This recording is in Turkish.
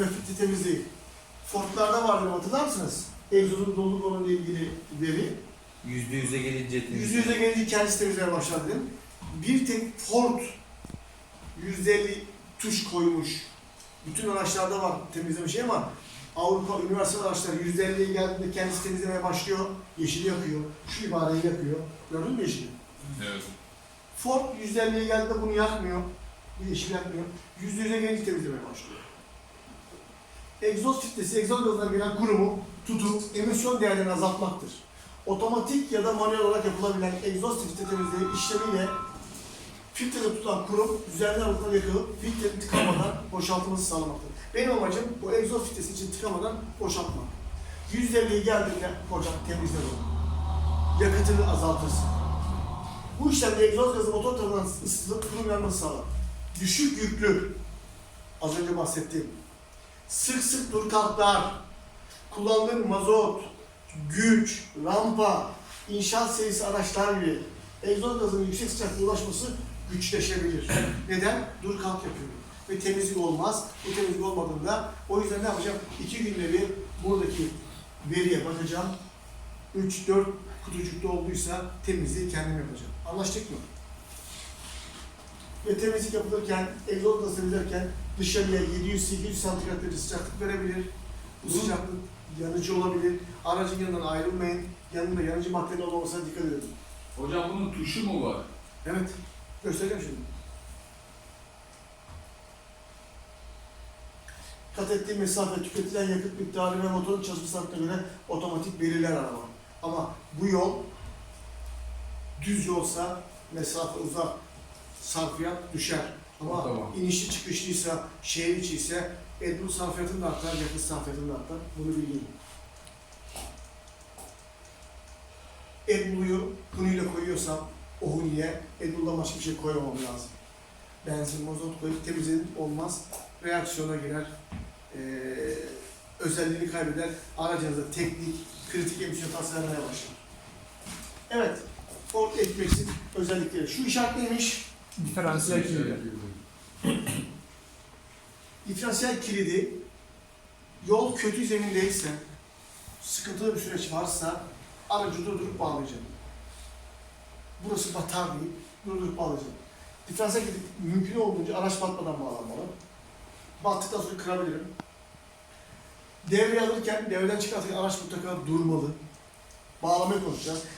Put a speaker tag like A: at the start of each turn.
A: ve filtre temizliği. Ford'larda vardır hatırlar mısınız? Egzozun doluluk oranı ile ilgili veri.
B: Yüzde yüze gelince
A: Yüzde yüze gelince kendisi temizlemeye başladı dedim. Bir tek Ford yüzde elli tuş koymuş. Bütün araçlarda var temizleme şey ama Avrupa üniversite araçları yüzde elliye geldiğinde kendisi temizlemeye başlıyor. Yeşili yakıyor. Şu ibareyi yakıyor. Gördün mü yeşili?
C: Evet.
A: Ford yüzde elliye geldiğinde bunu yakmıyor. Yeşil yakmıyor. Yüzde yüze gelince temizlemeye başlıyor. Egzoz filtresi, egzoz gazından gelen kurumu tutup emisyon değerlerini azaltmaktır. Otomatik ya da manuel olarak yapılabilen egzoz filtre temizliği işlemiyle filtrede tutulan kurum üzerinden alıklar yakılıp filtrenin tıkanmadan boşaltılması sağlamaktır. Benim amacım bu egzoz filtresi için tıkamadan boşaltmak. %50'ye geldiğinde hocam temizler onu. Yakıtını azaltırsın. Bu işlemde egzoz gazı motor tarafından ısıtılıp kurum yanması sağlar. Düşük yüklü, az önce bahsettiğim, sık sık dur kalklar, kullandığın mazot, güç, rampa, inşaat serisi araçlar gibi egzoz gazının yüksek sıcaklığa ulaşması güçleşebilir. Neden? Dur kalk yapıyor. Ve temizlik olmaz. Bu temizlik olmadığında o yüzden ne yapacağım? İki günde bir buradaki veriye bakacağım. 3-4 kutucukta olduysa temizliği kendim yapacağım. Anlaştık mı? Ve temizlik yapılırken, egzoz gazı temizlerken dışarıya 700-800 santigrat derece sıcaklık verebilir. Bu sıcaklık yanıcı olabilir. Aracın yanından ayrılmayın. Yanında yanıcı maddenin olmamasına dikkat edin.
C: Hocam bunun tuşu mu var?
A: Evet, göstereceğim şimdi. Kat ettiği mesafe, tüketilen yakıt miktarı ve motorun çalışma saatine göre otomatik belirler araba. Ama bu yol düz yolsa mesafe uzak, sarfiyat düşer. Ama
C: Tamam.
A: inişli çıkışlıysa, şehir içi ise AdBlue sarfiyatın da artar, yakıt sarfiyatın da artar. Bunu bilin. AdBlue'yu hunuyla koyuyorsam o hunuya AdBlue'dan başka bir şey koymamam lazım. Benzin, mazot koyup temizledim olmaz. Reaksiyona girer. Ee, özelliğini kaybeder. Aracınızda teknik, kritik emisyon tasarı vermeye başlar. Evet. Ford Ekmex'in özellikleri. Şu işaret neymiş?
D: Diferansiyel kilidi.
A: Diferansiyel kilidi yol kötü zemindeyse, sıkıntılı bir süreç varsa aracı durdurup bağlayacağım. Burası batar deyip durdurup bağlayacağım. Diferansiyel kilit mümkün olduğunca araç batmadan bağlanmalı. Battıktan sonra kırabilirim. Devreye alırken, devreden çıkartırken araç mutlaka durmalı. Bağlamayı konuşacağız.